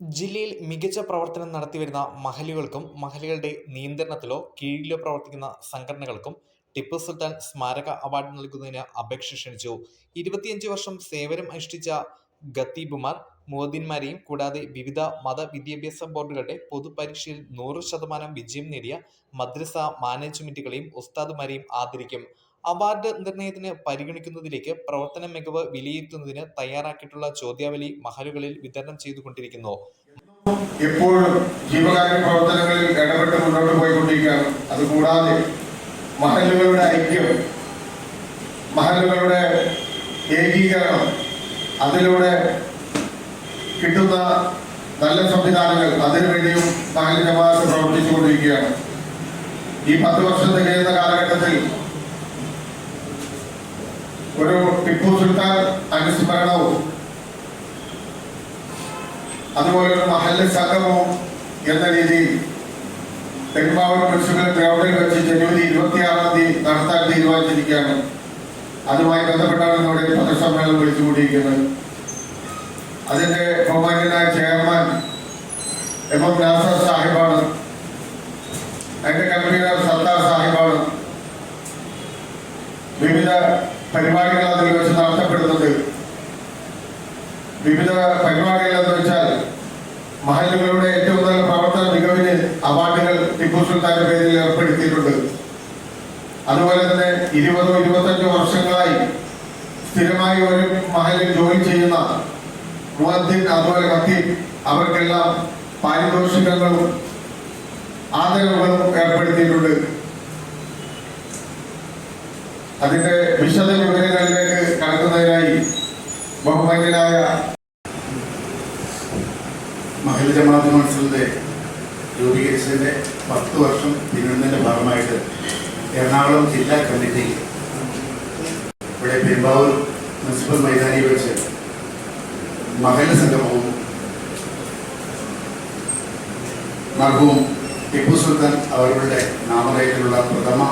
ജില്ലയിൽ മികച്ച പ്രവർത്തനം നടത്തിവരുന്ന മഹലുകൾക്കും മഹലുകളുടെ നിയന്ത്രണത്തിലോ കീഴിലോ പ്രവർത്തിക്കുന്ന സംഘടനകൾക്കും ടിപ്പു സുൽത്താൻ സ്മാരക അവാർഡ് നൽകുന്നതിന് അപേക്ഷ ക്ഷണിച്ചു. ഇരുപത്തിയഞ്ച് വർഷം സേവനം അനുഷ്ഠിച്ച ഖത്തീബുമാർ മോദിന്മാരെയും കൂടാതെ വിവിധ മത വിദ്യാഭ്യാസ ബോർഡുകളുടെ പൊതുപരീക്ഷയിൽ നൂറ് ശതമാനം വിജയം നേടിയ മദ്രസ മാനേജ്മെന്റുകളെയും ഉസ്താദുമാരെയും ആദരിക്കും. അവാർഡ് നിർണയത്തിന് പരിഗണിക്കുന്നതിലേക്ക് പ്രവർത്തന മികവ് വിലയിരുത്തുന്നതിന് തയ്യാറാക്കിയിട്ടുള്ള ചോദ്യാവലി മഹലുകളിൽ വിതരണം ചെയ്തുകൊണ്ടിരിക്കുന്നു. എപ്പോഴും ജീവകാര്യ പ്രവർത്തനങ്ങളിൽ ഇടപെട്ട് മുന്നോട്ട് പോയിക്കൊണ്ടിരിക്കുകയാണ്. അതുകൂടാതെ മഹലുകളുടെ ഐക്യം മഹലുകളുടെ ഏകീകരണം അതിലൂടെ കിട്ടുന്ന നല്ല സംവിധാനങ്ങൾ അതിനുവേണ്ടിയും മഹൽ ജമാഅത്ത് പ്രവർത്തിച്ചുകൊണ്ടിരിക്കുകയാണ്. ഈ പത്ത് വർഷം തികയുന്ന കാലഘട്ടത്തിൽ ഒരു ടിപ്പു സുൽത്താൻ അനുസ്മരണവും അതുപോലെ ഒരു മഹല്ല് സംഗമവും എന്ന രീതിയിൽ പെരുമ്പാവൂർ മുനിസിപ്പൽ ഗ്രൗണ്ടിൽ വെച്ച് ജനുവരി ഇരുപത്തിയാറാം തീയതി നടത്താൻ തീരുമാനിച്ചിരിക്കുകയാണ്. അതുമായി ബന്ധപ്പെട്ടാണ് നമ്മുടെ പത്രസമ്മേളനം വിളിച്ചുകൂടിയിരിക്കുന്നത്. അതിന്റെ ബഹുമാന്യനായ ചെയർമാൻ എം എം നാസർ സാഹിബാണ് അതിന്റെ കൺവീനർ സത്താർ സാഹിബാണ് വിവിധ പരിപാടികൾ അതിൽ വെച്ച് നടത്തപ്പെടുന്നത് വിവിധ പരിപാടികൾ എന്ന് വെച്ചാൽ മഹലുകളുടെ ഏറ്റവും നല്ല പ്രവർത്തന മികവിന് അവാർഡുകൾ ടിപ്പു സുൽത്താന്റെ പേരിൽ ഏർപ്പെടുത്തിയിട്ടുണ്ട്. അതുപോലെ തന്നെ ഇരുപതോ ഇരുപത്തഞ്ചോ വർഷങ്ങളായി സ്ഥിരമായി ഒരു മഹലിൽ ജോലി ചെയ്യുന്ന മുഅദ്ദിൻ അതുപോലെ ഖത്തീബ് അവർക്കെല്ലാം പാരിതോഷികങ്ങളും ആദരവുകളും ഏർപ്പെടുത്തിയിട്ടുണ്ട്. അതിന്റെ വിശദ വിവരങ്ങളിലേക്ക് കടക്കുന്നതിനായി ബഹുമാന്യനായ മഹിള ജമാഅത്ത് മത്സരത്തെ രൂപീകരിച്ചതിന്റെ പത്ത് വർഷം തിരുവനന്തപുരത്തിന്റെ ഭാഗമായിട്ട് എറണാകുളം ജില്ലാ കമ്മിറ്റി ഇവിടെ പെരുമ്പാവൂർ മുനിസിപ്പൽ മൈതാനിയിൽ വെച്ച് മഹല സംഗമവും മർഹൂം ടിപ്പു സുൽത്താൻ അവരുടെ നാമധേയത്തിലുള്ള പ്രഥമ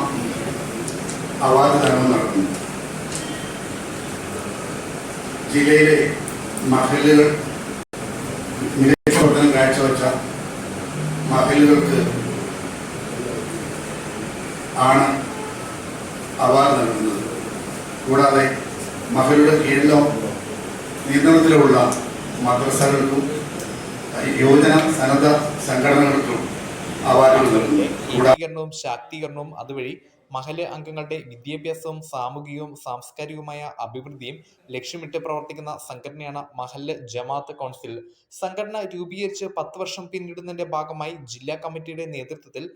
അവാർഡ് ദാനവും നടത്തുന്നു. ജില്ലയിലെ മികച്ച പ്രവർത്തനം കാഴ്ചവെച്ച മഹലുകൾക്ക് ആണ് അവാർഡ് നൽകുന്നത്. കൂടാതെ മഹലുടെ കീഴിലോ നിയന്ത്രണത്തിലുള്ള മദ്രസകൾക്കും യുവജന സന്നദ്ധ സംഘടനകൾക്കും അവാർഡുകൾ നൽകുന്നു. ശാക്തീകരണവും അതുവഴി മഹൽ അംഗങ്ങളുടെ വിദ്യാഭ്യാസവും സാമൂഹികവും സാംസ്കാരികവുമായ അഭിവൃദ്ധിയും ലക്ഷ്യമിട്ട് പ്രവർത്തിക്കുന്ന സംഘടനയാണ് മഹല്ല് ജമാഅത്ത് കൗൺസിൽ. സംഘടന രൂപീകരിച്ച് പത്ത് വർഷം പിന്നിടുന്നതിന്റെ ഭാഗമായി ജില്ലാ കമ്മിറ്റിയുടെ നേതൃത്വത്തിൽ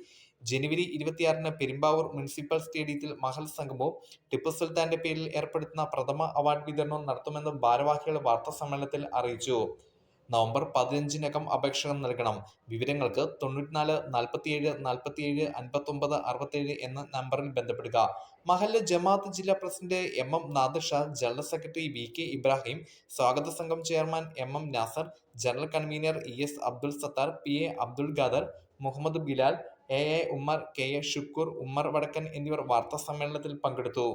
ജനുവരി ഇരുപത്തിയാറിന് പെരുമ്പാവൂർ മുനിസിപ്പൽ സ്റ്റേഡിയത്തിൽ മഹൽ സംഗമവും ടിപ്പു സുൽത്താന്റെ പേരിൽ ഏർപ്പെടുത്തുന്ന പ്രഥമ അവാർഡ് വിതരണവും നടത്തുമെന്ന് ഭാരവാഹികൾ വാർത്താ സമ്മേളനത്തിൽ അറിയിച്ചു. നവംബർ പതിനഞ്ചിനകം അപേക്ഷകൾ നൽകണം. വിവരങ്ങൾക്ക് തൊണ്ണൂറ്റിനാല് നാൽപ്പത്തിയേഴ് നാൽപ്പത്തിയേഴ് അൻപത്തൊമ്പത് അറുപത്തേഴ് എന്ന നമ്പറിൽ ബന്ധപ്പെടുക. മഹല്ല് ജമാഅത്ത് ജില്ലാ president M M Nadir Shah general secretary V K Ibrahim സ്വാഗത സംഘം chairman M M Nasar general convener E S Abdul Sathar P A Abdul Khader Muhammad Bilal A A Ummer K A Shukkur Ummer Vadakkan എന്നിവർ വാർത്താ സമ്മേളനത്തിൽ പങ്കെടുത്തു.